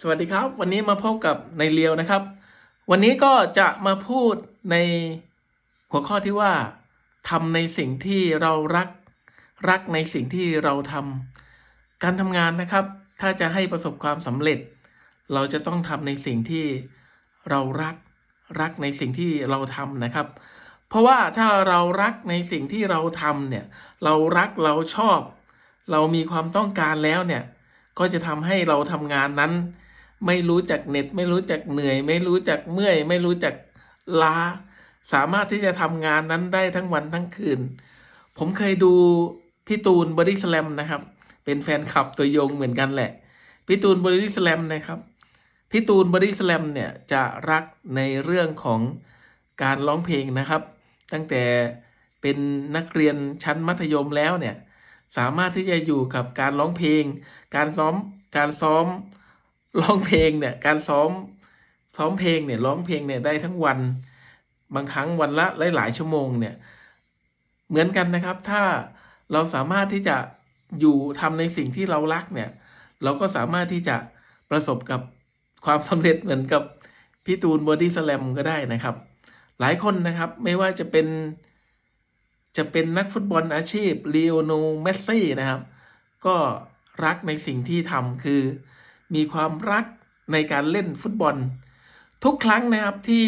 สวัสดีครับ วันนี้มาพบกับในเลียวนะครับ วันนี้ก็จะมาพูดในหัวข้อที่ว่าทำในสิ่งที่เรารัก รักในสิ่งที่เราทำการทำงานนะครับ ถ้าจะให้ประสบความสำเร็จ เราจะต้องทำในสิ่งที่เรารัก รักในสิ่งที่เราทำนะครับ เพราะว่าถ้าเรารักในสิ่งที่เราทำเนี่ย เรารักเราชอบ เรามีความต้องการแล้วเนี่ยก็จะทำให้เราทำงานนั้น ไม่รู้จักเหน็ด ไม่รู้จักเหนื่อย ไม่รู้จักเมื่อย ไม่รู้จักล้า สามารถที่จะทำงานนั้นได้ทั้งวันทั้งคืน ผมเคยดูพี่ตูนบอดี้สแลมนะครับ เป็นแฟนคลับตัวยงเหมือนกันแหละพี่ตูนบอดี้สแลมนะครับพี่ตูนบอดี้สแลมเนี่ยจะรักในเรื่องของการร้องเพลงนะครับ ตั้งแต่เป็นนักเรียนชั้นมัธยมแล้วเนี่ยสามารถที่จะอยู่กับการร้องเพลง การซ้อมการซ้อม ร้องเพลงเนี่ยการซ้อมซ้อมเพลงเนี่ยร้องเพลงเนี่ยได้ทั้งวัน บางครั้งวันละหลาย ๆ ชั่วโมงเนี่ยเหมือนกันนะครับ ถ้าเราสามารถที่จะอยู่ทำในสิ่งที่เรารักเนี่ย เราก็สามารถที่จะประสบกับความสำเร็จเหมือนกับพี่ตูนบอดี้สแลมก็ได้นะครับ หลายคนนะครับไม่ว่าจะเป็นจะเป็นนักฟุตบอลอาชีพเลีโอโนเมสซี่นะครับ ก็รักในสิ่งที่ทำคือ มีความรักในการเล่นฟุตบอล ทุกครั้งนะครับที่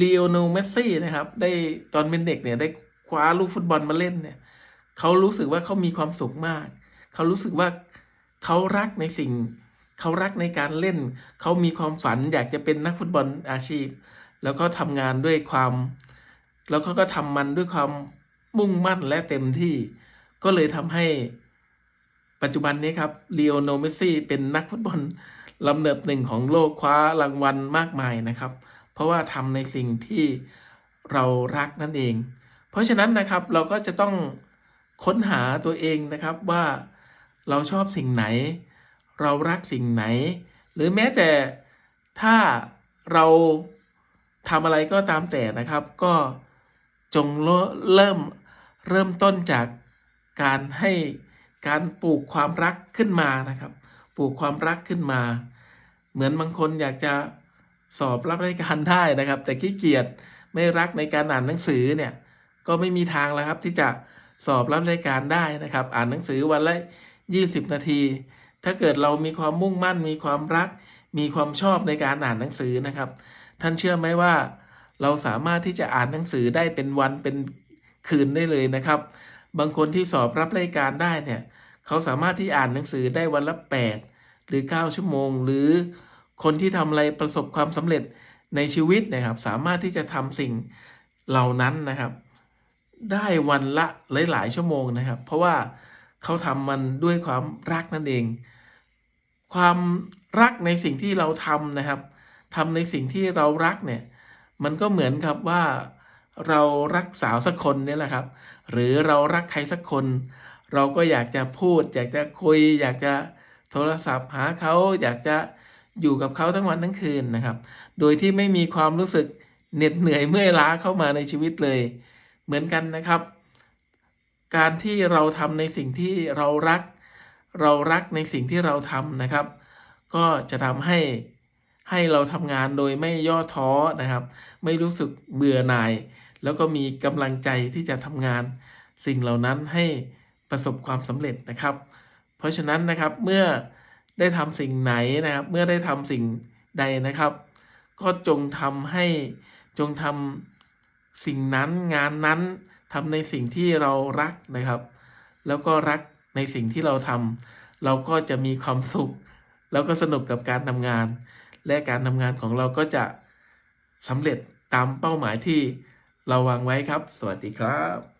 ลีโอโนเมสซี่นะครับ ได้ตอนเป็นเด็กเนี่ยได้คว้าลูกฟุตบอลมาเล่นเนี่ยเขารู้สึกว่าเขามีความสุขมาก เขารู้สึกว่าเขารักในสิ่ง เขารักในการเล่น เขามีความฝันอยากจะเป็นนักฟุตบอลอาชีพ แล้วก็ทำงานด้วยความ แล้วเขาก็ทำมันด้วยความมุ่งมั่นและเต็มที่ ก็เลยทำให้ ปัจจุบันนี้ครับลีโอโนเมซี่เป็นนักฟุตบอลลำดับหนึ่งของโลกคว้ารางวัลมากมายนะครับ เพราะว่าทำในสิ่งที่เรารักนั่นเอง เพราะฉะนั้นนะครับเราก็จะต้องค้นหาตัวเองนะครับว่าเราชอบสิ่งไหน เรารักสิ่งไหน หรือแม้แต่ถ้าเราทำอะไรก็ตามแต่นะครับ ก็จงเริ่มเริ่มต้นจากการให้ การปลูกความรักขึ้นมานะครับ ปลูกความรักขึ้นมา เหมือนบางคนอยากจะสอบรับราชการได้นะครับ แต่ขี้เกียจไม่รักในการอ่านหนังสือเนี่ยก็ไม่มีทางแล้วครับที่จะสอบรับราชการได้นะครับ อ่านหนังสือวันละ20 นาที ถ้าเกิดเรามีความมุ่งมั่น มีความรัก มีความชอบในการอ่านหนังสือนะครับ ท่านเชื่อไหมว่า เราสามารถที่จะอ่านหนังสือได้เป็นวันเป็นคืนได้เลยนะครับ บางคนที่สอบรับราชการได้เนี่ยเขาสามารถที่อ่านหนังสือได้วันละ 8 หรือ 9 ชั่วโมง หรือคนที่ทำอะไรประสบความสำเร็จในชีวิตนะครับ สามารถที่จะทำสิ่งเหล่านั้นนะครับ ได้วันละหลาย ๆ ชั่วโมงนะครับ เพราะว่าเขาทำมันด้วยความรักนั่นเอง ความรักในสิ่งที่เราทำนะครับทำในสิ่งที่เรารักเนี่ย มันก็เหมือนกับว่า เรารักสาวสักคนนี่แหละครับ หรือเรารักใครสักคน เราก็อยากจะพูด อยากจะคุย อยากจะโทรศัพท์หาเขาอยากจะอยู่กับเขาทั้งวันทั้งคืนนะครับ โดยที่ไม่มีความรู้สึกเหน็ดเหนื่อยเมื่อยล้าเข้ามาในชีวิตเลย เหมือนกันนะครับ การที่เราทำในสิ่งที่เรารัก เรารักในสิ่งที่เราทำนะครับ ก็จะทำให้ให้เราทำงานโดยไม่ย่อท้อนะครับ ไม่รู้สึกเบื่อหน่าย แล้วก็มีกำลังใจที่จะทำงานสิ่งเหล่านั้นให้ประสบความสำเร็จนะครับ เพราะฉะนั้นนะครับเมื่อได้ทำสิ่งไหนนะครับ เมื่อได้ทำสิ่งใดนะครับ ก็จงทำให้จงทำสิ่งนั้นงานนั้นทำในสิ่งที่เรารักนะครับ แล้วก็รักในสิ่งที่เราทำเราก็จะมีความสุข แล้วก็สนุกกับการทำงาน และการทำงานของเราก็จะสำเร็จตามเป้าหมายที่ เราวางไว้ครับ สวัสดีครับ